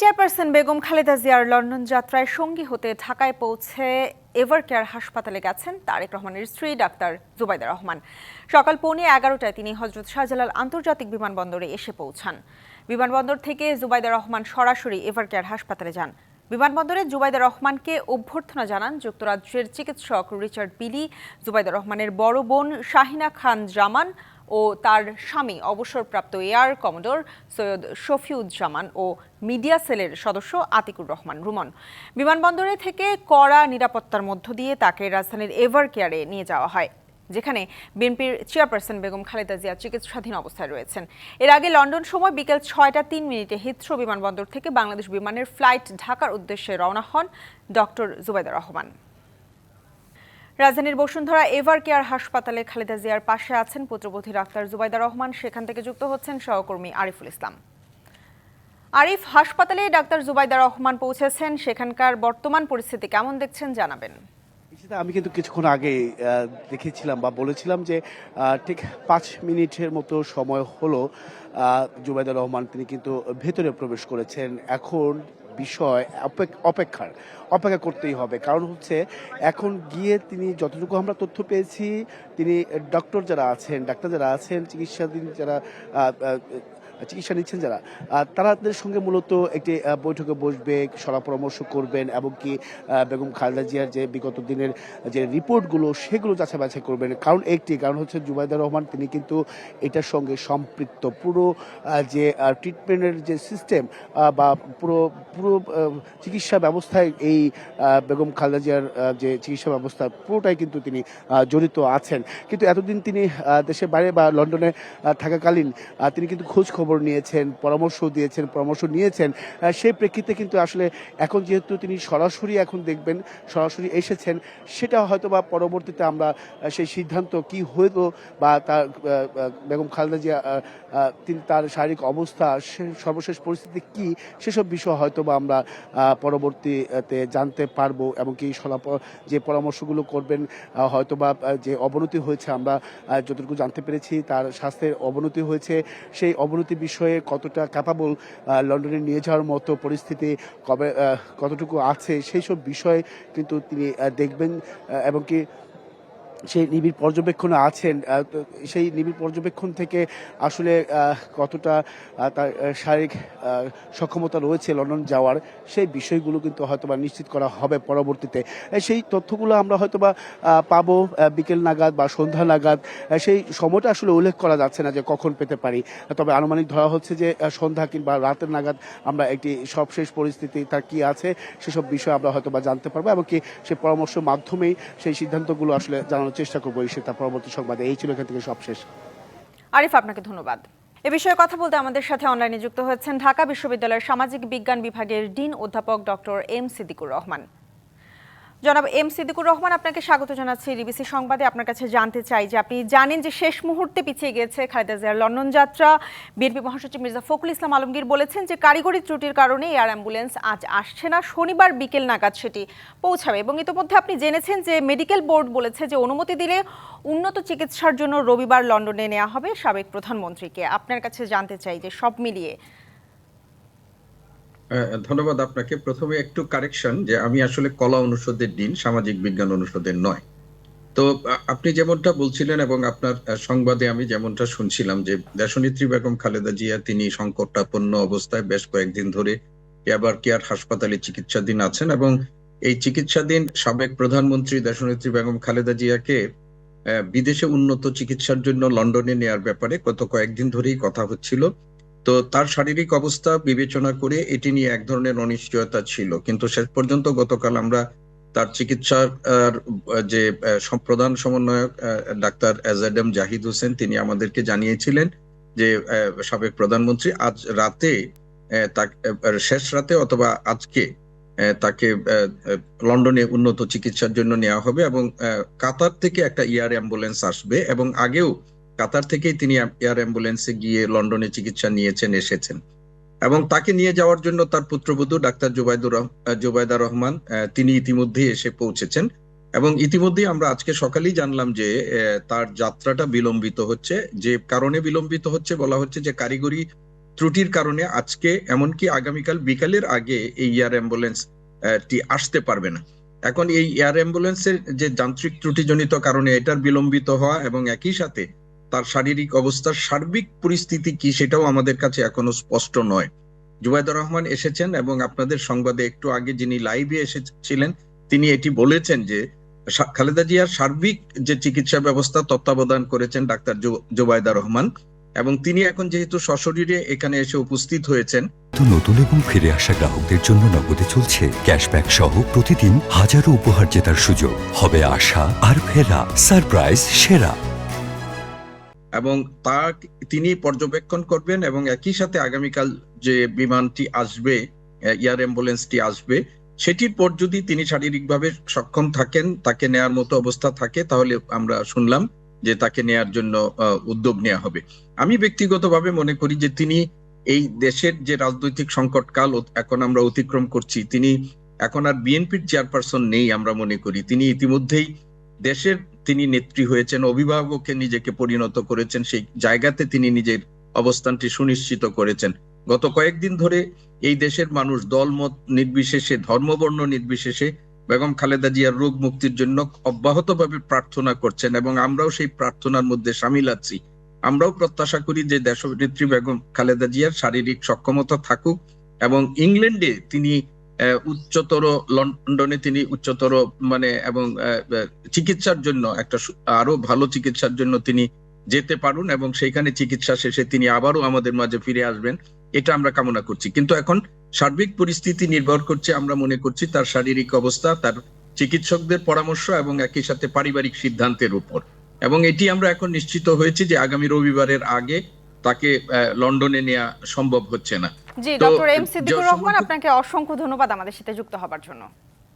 Chairperson Begum Khaleda জিয়ার London যাত্রায় সঙ্গী হতে ঢাকায় পৌঁছে এভার কেয়ার হাসপাতালে গেছেন তারেক রহমানের স্ত্রী ডাক্তার জুবাইদা রহমান। সকাল পৌনে এগারোটায় তিনি হজরত শাহজালাল আন্তর্জাতিক বিমানবন্দরে এসে পৌঁছান। বিমানবন্দর থেকে জুবাইদা রহমান সরাসরি এভার কেয়ার হাসপাতালে যান। বিমানবন্দরে জুবাইদা রহমানকে অভ্যর্থনা জানান যুক্তরাজ্যের চিকিৎসক রিচার্ড বিলি জুবাইদা রহমানের বড় বোন শাহিনা খান জামান ও তার স্বামী অবসরপ্রাপ্ত এয়ার কমোডোর সৈয়দ শফিউজ্জামান ও মিডিয়া সেলের সদস্য আতিকুর রহমান রুমন। বিমানবন্দরে থেকে কড়া নিরাপত্তার মধ্য দিয়ে তাকে রাজধানীর এভার কেয়ারে নিয়ে যাওয়া হয়, যেখানে বিএনপির চেয়ারপারসন বেগম খালেদা জিয়া চিকিৎসাধীন অবস্থায় রয়েছেন। এর আগে লন্ডন সময় বিকেল ছয়টা তিন মিনিটে হিথ্রো বিমানবন্দর থেকে বাংলাদেশ বিমানের ফ্লাইট ঢাকার উদ্দেশ্যে রওনা হন ডক্টর জুবাইদা রহমান। রাজধানীর বসুন্ধরা এভার কেয়ার হাসপাতালে খালেদা জিয়ার পাশে আছেন পুত্রবধূ ডাক্তার জুবাইদা রহমান। সেখান থেকে যুক্ত হচ্ছেন সহকর্মী আরিফুল ইসলাম। আরিফ, হাসপাতালে ডাক্তার জুবাইদা রহমান পৌঁছেছেন। সেখানকার বর্তমান পরিস্থিতি কেমন দেখছেন, জানাবেন। আমি কিন্তু কিছুক্ষণ আগে দেখেছিলাম বা বলেছিলাম যে ঠিক পাঁচ মিনিটের মতো সময় হলো জুবাইদা রহমান, তিনি কিন্তু ভেতরে প্রবেশ করেছেন। এখন বিষয় অপেক- অপেক্ষার, অপেক্ষা করতেই হবে। কারণ হচ্ছে এখন গিয়ে তিনি যতটুকু আমরা তথ্য পেয়েছি, তিনি ডক্টর যারা আছেন, ডাক্তার যারা আছেন, চিকিৎসাধীন যারা চিকিৎসা নিচ্ছেন যারা। আহ, তাদের সঙ্গে মূলত একটি বৈঠকে বসবে সলা পরামর্শ করবেন এবং কি বেগম খালেদা জিয়ার যে বিগত দিনের যে রিপোর্টগুলো সেগুলো যাচাই বাছাই করবেন। কারণ একটি কারণ হচ্ছে জুবাইদা রহমান তিনি কিন্তু এটার সঙ্গে সম্পৃক্ত। পুরো যে ট্রিটমেন্টের যে সিস্টেম বা পুরো পুরো চিকিৎসা ব্যবস্থায় এই বেগম খালেদা জিয়ার যে চিকিৎসা ব্যবস্থা পুরোটাই কিন্তু তিনি জড়িত আছেন। কিন্তু এতদিন তিনি দেশের বাইরে বা লন্ডনে থাকাকালীন তিনি কিন্তু খোঁজ খবর নিয়েছেন, পরামর্শ দিয়েছেন, পরামর্শ নিয়েছেন সেই প্রেক্ষিতে কিন্তু আসলে এখন যেহেতু তিনি সরাসরি এখন দেখবেন, সরাসরি এসেছেন, সেটা হয়তো বা পরবর্তীতে আমরা সেই সিদ্ধান্ত কি হইতো বা তার বেগম খালেদা জিয়া তিনি তার শারীরিক অবস্থা সর্বশেষ পরিস্থিতি কি, সেসব বিষয় হয়তো বা আমরা পরবর্তীতে জানতে পারব এবং কি যে পরামর্শগুলো করবেন হয়তো বা যে অবনতি হয়েছে আমরা যতটুকু জানতে পেরেছি, তার স্বাস্থ্যের অবনতি হয়েছে, সেই অবনতি বিষয়ে কতটা ক্যাপাবল লন্ডনে নিয়ে যাওয়ার মতো পরিস্থিতি কবে কতটুকু আছে, সেই সব বিষয়ে কিন্তু তিনি দেখবেন এবং কি সেই নিবিড় পর্যবেক্ষণে আছেন সেই নিবিড় পর্যবেক্ষণ থেকে আসলে কতটা তার শারীরিক সক্ষমতা রয়েছে লন্ডন যাওয়ার, সেই বিষয়গুলো কিন্তু হয়তোবা নিশ্চিত করা হবে পরবর্তীতে। সেই তথ্যগুলো আমরা হয়তোবা পাবো বিকেল নাগাদ বা সন্ধ্যা নাগাদ। সেই সময়টা আসলে উল্লেখ করা যাচ্ছে না যে কখন পেতে পারি। তবে আনুমানিক ধরা হচ্ছে যে সন্ধ্যা কিংবা রাতের নাগাদ আমরা একটি সবশেষ পরিস্থিতি, তার কি আছে, সেসব বিষয় আমরা হয়তোবা জানতে পারব। এবং কি সেই পরামর্শ মাধ্যমেই সেই সিদ্ধান্তগুলো আসলে জানানোর চেষ্টা করব এই সেটা পরবর্তী সংবাদে। এই ছিল এখান থেকে সবশেষ আরিফ, আপনাকে ধন্যবাদ। এ বিষয়ে কথা বলতে আমাদের সাথে অনলাইনে যুক্ত হয়েছেন ঢাকা বিশ্ববিদ্যালয়ের সামাজিক বিজ্ঞান বিভাগের ডিন অধ্যাপক ডক্টর এম সিদ্দিকুর রহমান। জনাব এম সিদ্দিকুর রহমান, আপনাকে স্বাগত জানাচ্ছি। ডিবিসি সংবাদে আপনার কাছে জানতে চাই যে আপনি জানেন যে শেষ মুহূর্তে পিছিয়ে গিয়েছে খালেদা জিয়ার লন্ডন যাত্রা। বিএনপি মহাসচিব মির্জা ফখরুল ইসলাম আলমগীর বলেছেন যে কারিগরি ত্রুটির কারণে এয়ার অ্যাম্বুলেন্স আজ আসছে না, শনিবার বিকেল নাগাদ সেটি পৌঁছাবে। এবং ইতোমধ্যে আপনি জেনেছেন যে মেডিকেল বোর্ড বলেছে যে অনুমতি দিলে উন্নত চিকিৎসার জন্য রবিবার লন্ডনে নেওয়া হবে সাবেক প্রধানমন্ত্রীকে। আপনার কাছে জানতে চাই যে সব মিলিয়ে ধন্যবাদ আপনাকে। প্রথমে একটু কারেকশন যে আমি আসলে কলা অনুষদের ডিন, সামাজিক বিজ্ঞান অনুষদের নয়। তো আপনি যেমনটা বলছিলেন এবং আপনার সংবাদে আমি যেমনটা শুনছিলাম যে দেশনেত্রী বেগম খালেদা জিয়া, তিনি সংকটাপন্ন অবস্থায় বেশ কয়েকদিন ধরে এবার কেয়ার হাসপাতালে চিকিৎসাধীন আছেন এবং এই চিকিৎসাধীন সাবেক প্রধানমন্ত্রী দেশনেত্রী বেগম খালেদা জিয়াকে বিদেশে উন্নত চিকিৎসার জন্য লন্ডনে নেয়ার ব্যাপারে গত কয়েকদিন ধরেই কথা হচ্ছিল। তো তার শারীরিক অবস্থা বিবেচনা করে এটি নিয়ে এক ধরনের অনিশ্চয়তা ছিল। কিন্তু শেষ পর্যন্ত গতকাল আমরা তার চিকিৎসার যে প্রধান সমন্বয়ক ডাক্তার এজাডেম জাহিদ হোসেন, তিনি আমাদেরকে জানিয়েছিলেন যে সাবেক প্রধানমন্ত্রী আজ রাতে শেষ রাতে অথবা আজকে তাকে লন্ডনে উন্নত চিকিৎসার জন্য নেওয়া হবে এবং কাতার থেকে একটা ইয়ার অ্যাম্বুলেন্স আসবে এবং আগেও কাতার থেকেই তিনি এয়ার অ্যাম্বুলেন্সে গিয়ে লন্ডনে চিকিৎসা নিয়েছেন, এসেছেন। এবং তাকে নিয়ে যাওয়ার জন্য তার পুত্রবধূ ডাক্তার জুবাইদুর রহ- জুবাইদা রহমান তিনি ইতিমধ্যে এসে পৌঁছেছেন। এবং ইতিমধ্যে আমরা আজকে সকালেই জানলাম যে তার যাত্রাটা বিলম্বিত হচ্ছে। যে কারণে বিলম্বিত হচ্ছে বলা হচ্ছে যে কারিগরি ত্রুটির কারণে আজকে এমনকি আগামীকাল বিকালের আগে এই এয়ার অ্যাম্বুলেন্স টি আসতে পারবে না। এখন এই এয়ার অ্যাম্বুলেন্সের যে যান্ত্রিক ত্রুটিজনিত কারণে এটার বিলম্বিত হওয়া এবং একই সাথে তার শারীরিক অবস্থার সার্বিক পরিস্থিতি কি সেটাও আমাদের কাছে এখনও স্পষ্ট নয়। জুবাইদুর রহমান এসেছেন এবং আপনাদের সংবাদে একটু আগে যিনি লাইভে এসেছিলেন, তিনি এটি বলেছেন যে খালেদা জিয়ার সার্বিক যে চিকিৎসা ব্যবস্থা তত্ত্বাবধান করেছেন ডাক্তার জু- জুবাইদা রহমান এবং তিনি এখন যেহেতু সশরীরে এখানে এসে উপস্থিত হয়েছেন। নতুন এবং ফিরে আসা গ্রাহকদের জন্য নগদে চলছে ক্যাশব্যাক সহ প্রতিদিন হাজারো উপহার জেতার সুযোগ। হবে আশা আর ফেরা, সারপ্রাইজ, সেরা। এবং তা তিনি পর্যবেক্ষণ করবেন এবং একই সাথে আগামীকাল যে বিমানটি আসবে এয়ার অ্যাম্বুলেন্সটি আসবে, সেটির পর যদি তিনি শারীরিকভাবে সক্ষম থাকেন, তাকে নেয়ার মতো অবস্থা থাকে, তাহলে আমরা শুনলাম যে তাকে নেয়ার জন্য উদ্যোগ নেওয়া হবে। আমি ব্যক্তিগতভাবে মনে করি যে তিনি এই দেশের যে রাজনৈতিক সংকটকাল অত- এখন আমরা অতিক্রম করছি, তিনি এখন আর বিএনপির চেয়ারপারসন নেই আমরা মনে করি। তিনি ইতিমধ্যেই দেশের তিনি নেত্রী হয়েছেন, অভিভাবককে নিজেকে পরিণত করেছেন, সেই জায়গাতে তিনি নিজের অবস্থানটি সুনিশ্চিত করেছেন। গত কয়েকদিন ধরে এই দেশের মানুষ দলমত নির্বিশেষে, ধর্মবর্ণ নির্বিশেষে বেগম খালেদা জিয়ার রোগ মুক্তির জন্য অব্যাহতভাবে প্রার্থনা করছেন এবং আমরাও সেই প্রার্থনার মধ্যে সামিল আছি। আমরাও প্রত্যাশা করি যে দেশনেত্রী বেগম খালেদা জিয়ার শারীরিক সক্ষমতা থাকুক এবং ইংল্যান্ডে তিনি উচ্চতর লন্ডনে তিনি উচ্চতর মানে এবং চিকিৎসার জন্য একটা আরও ভালো চিকিৎসার জন্য তিনি যেতে পারুন এবং সেইখানে চিকিৎসা শেষে তিনি আবারও আমাদের মাঝে ফিরে আসবেন। এটা আমরা কামনা করছি। কিন্তু এখন সার্বিক পরিস্থিতি নির্ভর করছে আমরা মনে করছি তার শারীরিক অবস্থা, তার চিকিৎসকদের পরামর্শ এবং একই সাথে পারিবারিক সিদ্ধান্তের উপর। এবং এটি আমরা এখন নিশ্চিত হয়েছি যে আগামী রবিবারের আগে তাকে লন্ডনে নেওয়া সম্ভব হচ্ছে না। জি ডক্টর এম সিদ্দিকুর রহমান আপনাকে অসংখ্য ধন্যবাদ আমাদের সাথে যুক্ত হবার জন্য।